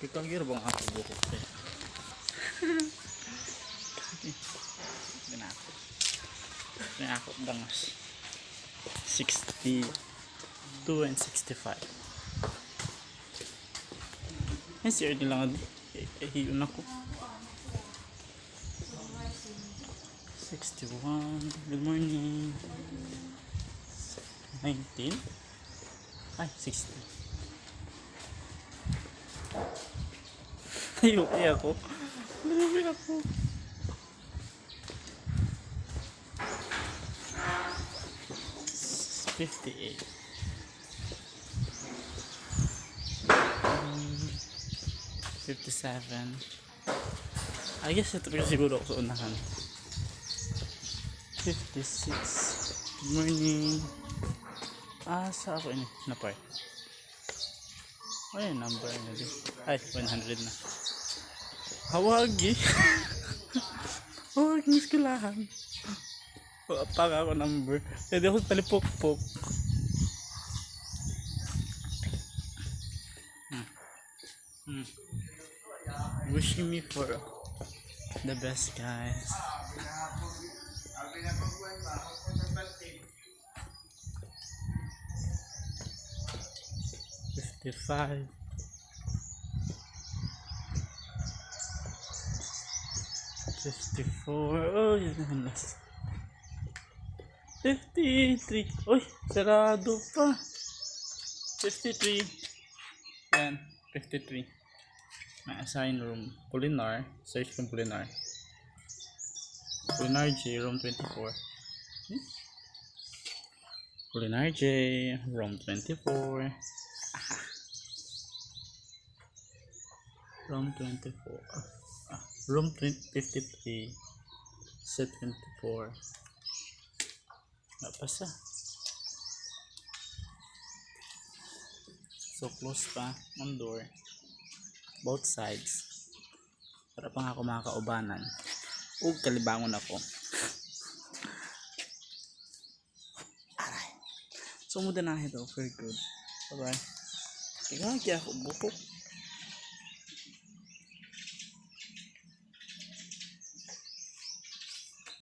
Kikagir bang ako buhok eh. Ganako. Ganako dangas. 62 and 65. Ay, si Ernie lang hiyon ako. 61. Good morning. 19. Ay, 60. Kaya ako. Marami ako. Fifty-eight. Fifty-seven. I guess ito pa siguro ako unahan. Fifty-six. Good morning. Ah, sa ako ini? Na part? Ay, number na din. Ay, 100 na. Hawagi. Hawagi ng eskulahan. Pag ako number. Pwede ako talipok-pok. Hmm. Hmm. Wishing me for the best, guys. Fifty-five. Fifty-four. Oh, yun ang last. Fifty-three. Uy, sarado pa. Fifty-three. Yan, fifty-three. May assign room. Pulinar. Search ng Pulinar. Pulinar J, room 24. Hmm? Pulinar J, room 24. Room 24. Ah, room 20, 53. Set 24. Napasa. So close pa ang door. Both sides. Para pa nga ako makakaubanan. Ug kalibangon ako. Aray. So muda na ito. Very good. Bye bye. Kaya ako buhok.